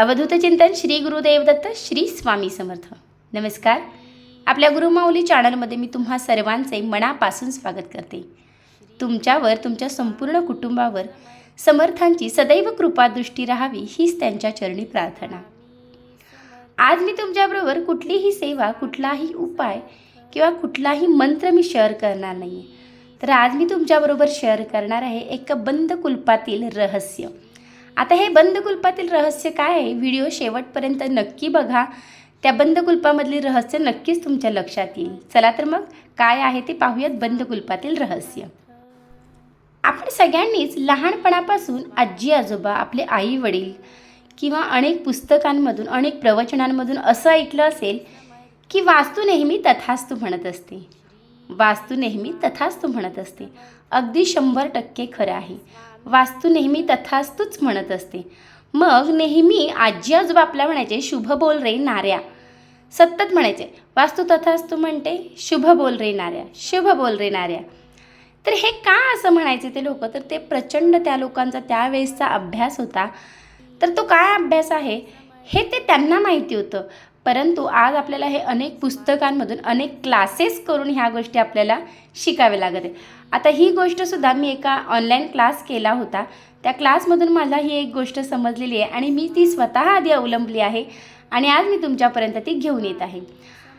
अवधूत चिंतन श्री गुरुदेव दत्त श्री स्वामी समर्थ. नमस्कार. आपल्या गुरुमाऊली चॅनलमध्ये मी तुम्हा सर्वांचे मनापासून स्वागत करते. तुमच्यावर तुमच्या संपूर्ण कुटुंबावर समर्थांची सदैव कृपादृष्टी राहावी हीच त्यांच्या चरणी प्रार्थना. आज मी तुमच्याबरोबर कुठलीही सेवा कुठलाही उपाय किंवा कुठलाही मंत्र मी शेअर करणार नाही आहे तर आज मी तुमच्याबरोबर शेअर करणार आहे एक बंद कुलपातील रहस्य. आता हे बंद कुलपातील रहस्य काय आहे? व्हिडिओ शेवटपर्यंत नक्की बघा. त्या बंद कुलपामधली रहस्य नक्कीच तुमच्या लक्षात येईल. चला तर मग काय आहे ते पाहूयात बंद कुलपातील रहस्य. आपण सगळ्यांनीच लहानपणापासून आजी आजोबा आपले आई वडील किंवा अनेक पुस्तकांमधून अनेक प्रवचनांमधून असं ऐकलं असेल की वास्तू नेहमी तथास्तू म्हणत असते. वास्तू नेहमी तथास्तू म्हणत असते. अगदी शंभर टक्के खरं आहे. वास्तू नेहमी तथास्तूच म्हणत असते. मग नेहमी आजी आजोबा आपल्या म्हणायचे शुभ बोल रे नाऱ्या. सतत म्हणायचे वास्तू तथास्तू म्हणते शुभ बोल रे नाऱ्या शुभ बोल रे नाऱ्या. तर हे का असं म्हणायचे ते लोक? तर ते प्रचंड त्या लोकांचा त्यावेळेसचा अभ्यास होता. तर तो काय अभ्यास आहे? हे ते त्यांना माहिती होतं. परंतु आज आपल्याला हे अनेक पुस्तकांमधून अनेक क्लासेस करून ह्या गोष्टी आपल्याला शिकाव्या लागत आहे आता ही गोष्टसुद्धा मी एका ऑनलाईन क्लास केला होता. त्या क्लासमधून मला ही एक गोष्ट समजलेली आहे आणि मी ती स्वतः आधी अवलंबली आहे आणि आज मी तुमच्यापर्यंत ती घेऊन येत आहे.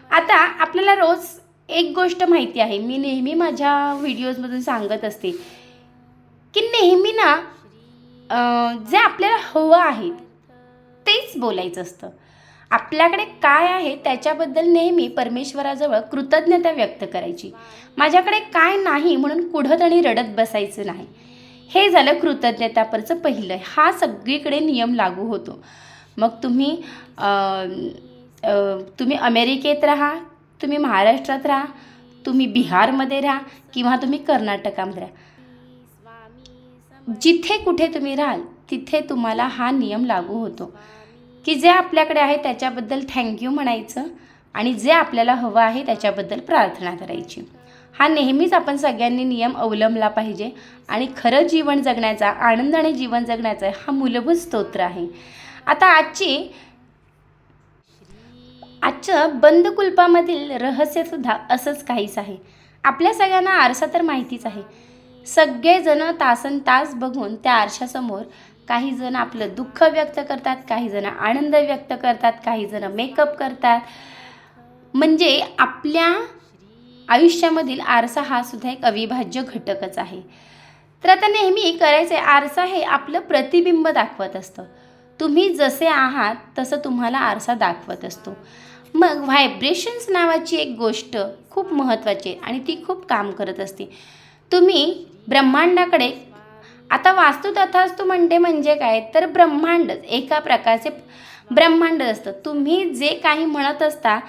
आता आपल्याला रोज एक गोष्ट माहिती आहे. मी नेहमी माझ्या व्हिडिओजमधून सांगत असते की नेहमी ना जे आपल्याला हवं आहे तेच बोलायचं असतं. आपल्याकडे काय आहे त्याच्याबद्दल नेहमी परमेश्वराजवळ कृतज्ञता व्यक्त करायची. माझ्याकडे काय नाही म्हणून कुढत आणि रडत बसायचं नाही. हे झालं कृतज्ञतापरचं पहिलं. हा सगळीकडे नियम लागू होतो. मग तुम्ही तुम्ही अमेरिकेत राहा तुम्ही महाराष्ट्रात राहा तुम्ही बिहारमध्ये राहा किंवा तुम्ही कर्नाटकामध्ये राहा. जिथे कुठे तुम्ही राहाल तिथे तुम्हाला हा नियम लागू होतो. की जे आपल्याकडे आहे त्याच्याबद्दल थँक्यू म्हणायचं आणि जे आपल्याला हवं आहे त्याच्याबद्दल प्रार्थना करायची. हा नेहमीच आपण सगळ्यांनी नियम अवलंबला पाहिजे आणि खरं जीवन जगण्याचा आनंदाने जीवन जगण्याचा हा मूलभूत स्तोत्र आहे. आता आजची आजच्या बंद कुलपामधील रहस्यसुद्धा असंच काहीच आहे. आपल्या सगळ्यांना आरसा तर माहितीच आहे. सगळेजण तासन तास बघून त्या आरशासमोर काही जण आपलं दुःख व्यक्त करतात काही जण आनंद व्यक्त करतात काही जण मेकअप करतात. म्हणजे आपल्या आयुष्यामधील आरसा हा सुद्धा एक अविभाज्य घटकच आहे. तर आता नेहमी करायचं आहे आरसा हे आपलं प्रतिबिंब दाखवत असतं. तुम्ही जसे आहात तसं तुम्हाला आरसा दाखवत असतो. मग व्हायब्रेशन्स नावाची एक गोष्ट खूप महत्त्वाची आहे आणि ती खूप काम करत असते. तुम्ही ब्रह्मांडाकडे आता वास्तू तथास्तू म्हणते म्हणजे काय? तर ब्रह्मांडच एका प्रकारचे ब्रह्मांड असतं. तुम्ही जे काही म्हणत असता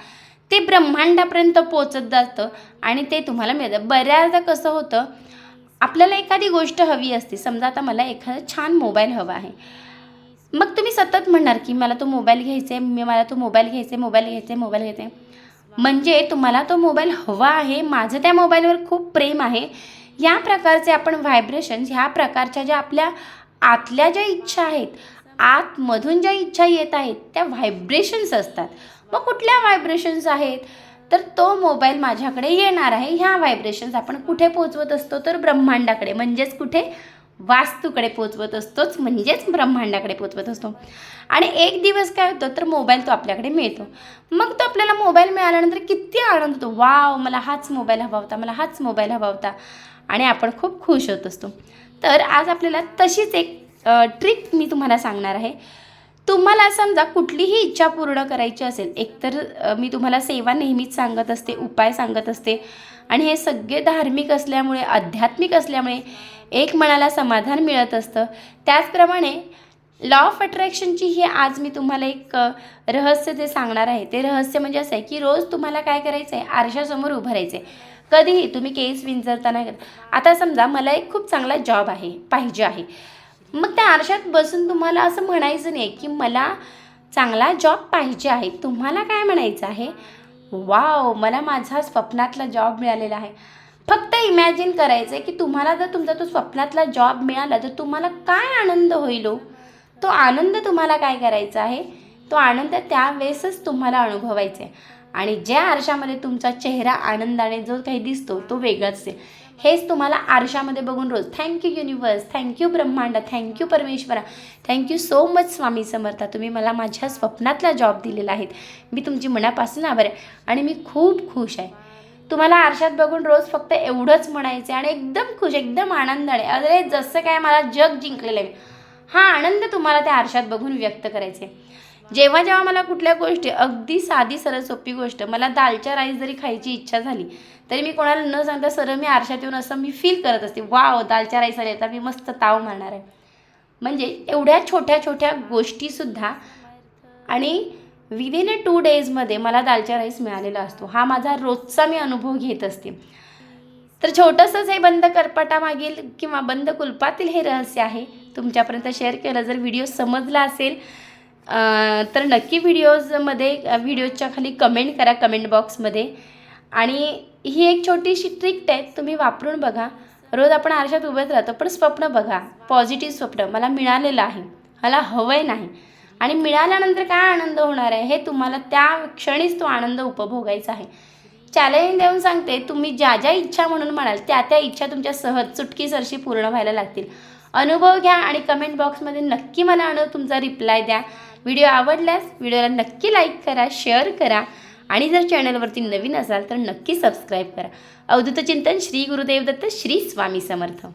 ते ब्रह्मांडापर्यंत पोचत जातं आणि ते तुम्हाला मिळतं. बऱ्याचदा कसं होतं आपल्याला एखादी गोष्ट हवी असते. समजा आता मला एखादा छान मोबाईल हवा आहे. मग तुम्ही सतत म्हणणार की मला तो मोबाईल घ्यायचा आहे मी मला तो मोबाईल घ्यायचा आहे मोबाईल घ्यायचा आहे मोबाईल घ्यायचा आहे म्हणजे तुम्हाला तो मोबाईल हवा आहे. माझं त्या मोबाईलवर खूप प्रेम आहे. या प्रकारचे आपण व्हायब्रेशन्स ह्या प्रकारच्या ज्या आपल्या आतल्या ज्या इच्छा आहेत आतमधून ज्या इच्छा येत आहेत त्या व्हायब्रेशन्स असतात. मग कुठल्या व्हायब्रेशन्स आहेत? तर तो मोबाईल माझ्याकडे येणार आहे. ह्या व्हायब्रेशन्स आपण कुठे पोचवत असतो? तर ब्रह्मांडाकडे म्हणजेच कुठे? वास्तूकडे पोचवत असतोच म्हणजेच ब्रह्मांडाकडे पोचवत असतो. आणि एक दिवस काय होतं? तर मोबाईल तो आपल्याकडे मिळतो. मग तो आपल्याला मोबाईल मिळाल्यानंतर किती आनंद होतो. वाव मला हाच मोबाईल हवा होता मला हाच मोबाईल हवा होता. आणि आपण खूप खुश होत असतो. तर आज आपल्याला तशीच एक ट्रिक मी तुम्हाला सांगणार आहे. तुम्हाला समजा कुठलीही इच्छा पूर्ण करायची असेल एकतर मी तुम्हाला सेवा नेहमीच सांगत असते उपाय सांगत असते आणि हे सगळे धार्मिक असल्यामुळे आध्यात्मिक असल्यामुळे एक मनाला समाधान मिळत असतं. त्याचप्रमाणे लॉ ऑफ अट्रॅक्शनची ही आज मी तुम्हाला एक रहस्य जे सांगणार आहे ते रहस्य म्हणजे असं आहे की रोज तुम्हाला काय करायचं आहे आरशासमोर उभं राहायचं आहे कधीही तुम्ही केस विंचरताना आता समजा मला एक खूप चांगला जॉब आहे पाहिजे आहे. मग त्या आरशात बसून तुम्हाला असं म्हणायचं नाही की मला चांगला जॉब पाहिजे आहे. तुम्हाला काय म्हणायचं आहे? वाव मला माझा स्वप्नातला जॉब मिळालेला आहे. फक्त इमॅजिन करायचं आहे की तुम्हाला जर तुमचा तो स्वप्नातला जॉब मिळाला तर तुम्हाला काय आनंद होईल हो? तो आनंद तुम्हाला काय करायचा आहे? तो आनंद त्यावेळेसच तुम्हाला अनुभवायचा आहे. आणि ज्या आरशामध्ये तुमचा चेहरा आनंदाने जो काही दिसतो तो वेगळाच आहे. हेच तुम्हाला आरशामध्ये बघून रोज thank you universe thank you ब्रह्मांड. थँक्यू परमेश्वरा. Thank you so much Swami समर्था. तुम्ही मला माझ्या स्वप्नातला जॉब दिलेला आहे. मी तुमची मनापासून आभार आहे. आणि मी खूप खुश आहे. तुम्हाला आरशात बघून रोज फक्त एवढंच म्हणायचं आहे आणि एकदम खुश एकदम आनंदाने अरे जसं काय मला जग जिंकलेलं आहे. हा आनंद तुम्हाला त्या आरशात बघून व्यक्त करायचे. जेव्हा जेव्हा मला कुठल्या गोष्टी अगदी साधी सरळ सोपी गोष्ट मला दालच्या राईस जरी खायची इच्छा झाली तरी मी कोणाला न सांगता सरळ मी आरशात येऊन असं मी फील करत असते. वाव दालच्या राईस आले तर मी मस्त ताव मारणार आहे. म्हणजे एवढ्या छोट्या छोट्या गोष्टीसुद्धा आणि विदिन अ टू डेजमध्ये मला दालच्या राईस मिळालेला असतो. हा माझा रोजचा मी अनुभव घेत असते. तर छोटंसंच हे बंद करपाटामागील किंवा बंद कुलपातील हे रहस्य आहे. तुमच्यापर्यंत शेअर केलं. जर व्हिडिओ समजला असेल तर नक्की व्हिडिओजमध्ये व्हिडिओच्या खाली कमेंट करा कमेंट बॉक्समध्ये आणि ही एक छोटीशी ट्रिक आहे तुम्ही वापरून बघा. रोज आपण आरशात उभेच राहतो पण स्वप्न बघा. पॉझिटिव्ह स्वप्न. मला मिळालेलं आहे. मला हवंय नाही. आणि मिळाल्यानंतर काय आनंद होणार आहे? हे तुम्हाला त्या क्षणीच तो आनंद उपभोगायचा आहे. चॅलेंज देऊन सांगते. तुम्ही ज्या ज्या इच्छा म्हणून म्हणाल त्या त्या इच्छा तुमच्या सहज चुटकीसरशी पूर्ण व्हायला लागतील. अनुभव घ्या आणि कमेंट बॉक्समध्ये नक्की मला अनु तुमचा रिप्लाय द्या. व्हिडिओ आवडल्यास व्हिडिओला नक्की लाईक करा शेअर करा. आणि जर चॅनलवरती नवीन असाल तर नक्की सबस्क्राईब करा. अवधूत चिंतन श्री गुरुदेव दत्त श्री स्वामी समर्थ.